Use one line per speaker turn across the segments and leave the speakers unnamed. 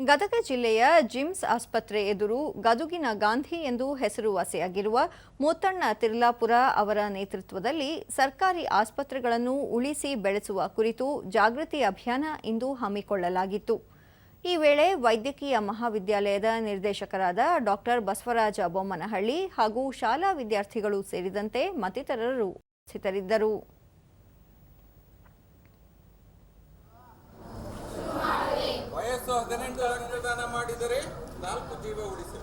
ಗದಗ ಜಿಲ್ಲೆಯ ಜಿಮ್ಸ್ ಆಸ್ಪತ್ರೆ ಎದುರು ಗದುಗಿನ ಗಾಂಧಿ ಎಂದು ಹೆಸರುವಾಸಿಯಾಗಿರುವ ಮೂತಣ್ಣ ತಿರ್ಲಾಪುರ ಅವರ ನೇತೃತ್ವದಲ್ಲಿ ಸರ್ಕಾರಿ ಆಸ್ಪತ್ರೆಗಳನ್ನು ಉಳಿಸಿ ಬೆಳೆಸುವ ಕುರಿತು ಜಾಗೃತಿ ಅಭಿಯಾನ ಇಂದು ಹಮ್ಮಿಕೊಳ್ಳಲಾಗಿತ್ತು. ಈ ವೇಳೆ ವೈದ್ಯಕೀಯ ಮಹಾವಿದ್ಯಾಲಯದ ನಿರ್ದೇಶಕರಾದ ಡಾಕ್ಟರ್ ಬಸವರಾಜ ಬೊಮ್ಮನಹಳ್ಳಿ ಹಾಗೂ ಶಾಲಾ ವಿದ್ಯಾರ್ಥಿಗಳು ಸೇರಿದಂತೆ ಮತ್ತಿತರರು ಉಪಸ್ಥಿತರಿದ್ದರು.
ಹದಿನೆಂಟು ಅಂಗದಾನ ಮಾಡಿದರೆ ನಾಲ್ಕು ಜೀವ ಉಳಿಸಿ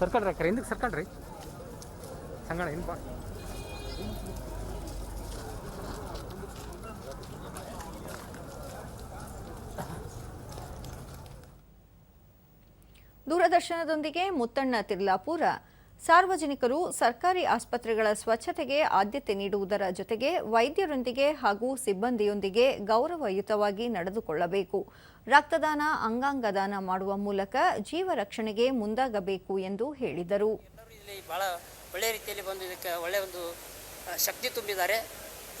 ಸರ್ಕಲ್ರಿ ಅಕ್ಕ ಹಿಂದಕ್ಕೆ ಸರ್ಕಲ್ರಿ ಸಂಗಣ ಏನು ಬಾ.
ದೂರದರ್ಶನದೊಂದಿಗೆ ಮುತ್ತಣ್ಣ ತಿರ್ಲಾಪುರ. ಸಾರ್ವಜನಿಕರು ಸರ್ಕಾರಿ ಆಸ್ಪತ್ರೆಗಳ ಸ್ವಚ್ಛತೆಗೆ ಆದ್ಯತೆ ನೀಡುವುದರ ಜೊತೆಗೆ ವೈದ್ಯರೊಂದಿಗೆ ಹಾಗೂ ಸಿಬ್ಬಂದಿಯೊಂದಿಗೆ ಗೌರವಯುತವಾಗಿ ನಡೆದುಕೊಳ್ಳಬೇಕು. ರಕ್ತದಾನ ಅಂಗಾಂಗ ದಾನ ಮಾಡುವ ಮೂಲಕ ಜೀವ ರಕ್ಷಣೆಗೆ ಮುಂದಾಗಬೇಕು ಎಂದು ಹೇಳಿದರು.
ಭಾಳ ಒಳ್ಳೆಯ ರೀತಿಯಲ್ಲಿ ಬಂದು ಇದಕ್ಕೆ ಒಳ್ಳೆಯ ಒಂದು ಶಕ್ತಿ ತುಂಬಿದ್ದಾರೆ.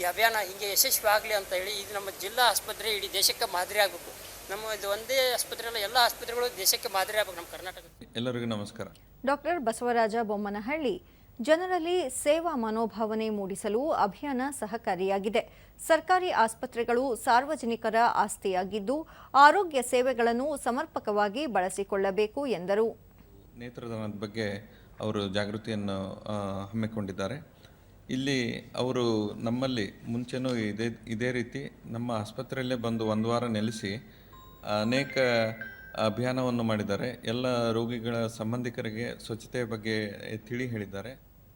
ಈ ಅಭಿಯಾನ ಹಿಂಗೆ ಯಶಸ್ವಿ ಆಗಲಿ ಅಂತ ಹೇಳಿ ಇದು ನಮ್ಮ ಜಿಲ್ಲಾ ಆಸ್ಪತ್ರೆ ಇಡೀ ದೇಶಕ್ಕೆ ಮಾದರಿ ಆಗಬೇಕು. ನಮ್ಮ ಇದು ಒಂದೇ ಆಸ್ಪತ್ರೆ ಎಲ್ಲ ಆಸ್ಪತ್ರೆಗಳು ದೇಶಕ್ಕೆ ಮಾದರಿ ಆಗಬೇಕು ನಮ್ಮ ಕರ್ನಾಟಕಕ್ಕೆ
ಎಲ್ಲರಿಗೂ ನಮಸ್ಕಾರ.
ಡಾಕ್ಟರ್ ಬಸವರಾಜ ಬೊಮ್ಮನಹಳ್ಳಿ ಜನರಲ್ಲಿ ಸೇವಾ ಮನೋಭಾವನೆ ಮೂಡಿಸಲು ಅಭಿಯಾನ ಸಹಕಾರಿಯಾಗಿದೆ. ಸರ್ಕಾರಿ ಆಸ್ಪತ್ರೆಗಳು ಸಾರ್ವಜನಿಕರ ಆಸ್ತಿಯಾಗಿದ್ದು ಆರೋಗ್ಯ ಸೇವೆಗಳನ್ನು ಸಮರ್ಪಕವಾಗಿ ಬಳಸಿಕೊಳ್ಳಬೇಕು ಎಂದರು.
ನೇತ್ರದಾನದ ಬಗ್ಗೆ ಅವರು ಜಾಗೃತಿಯನ್ನು ಹಮ್ಮಿಕೊಂಡಿದ್ದಾರೆ. ಇಲ್ಲಿ ಅವರು ನಮ್ಮಲ್ಲಿ ಮುಂಚೆನೂ ಇದೇ ಇದೇ ರೀತಿ ನಮ್ಮ ಆಸ್ಪತ್ರೆಯಲ್ಲೇ ಬಂದು ಒಂದು ವಾರ ನೆಲೆಸಿ ಅನೇಕ ಅಭಿಯಾನವನ್ನು ಮಾಡಿದ್ದಾರೆ. ಎಲ್ಲ ರೋಗಿಗಳ ಸಂಬಂಧಿಕರಿಗೆ ಸ್ವಚ್ಛತೆಯ ಬಗ್ಗೆ ತಿಳಿ ಹೇಳಿದ್ದಾರೆ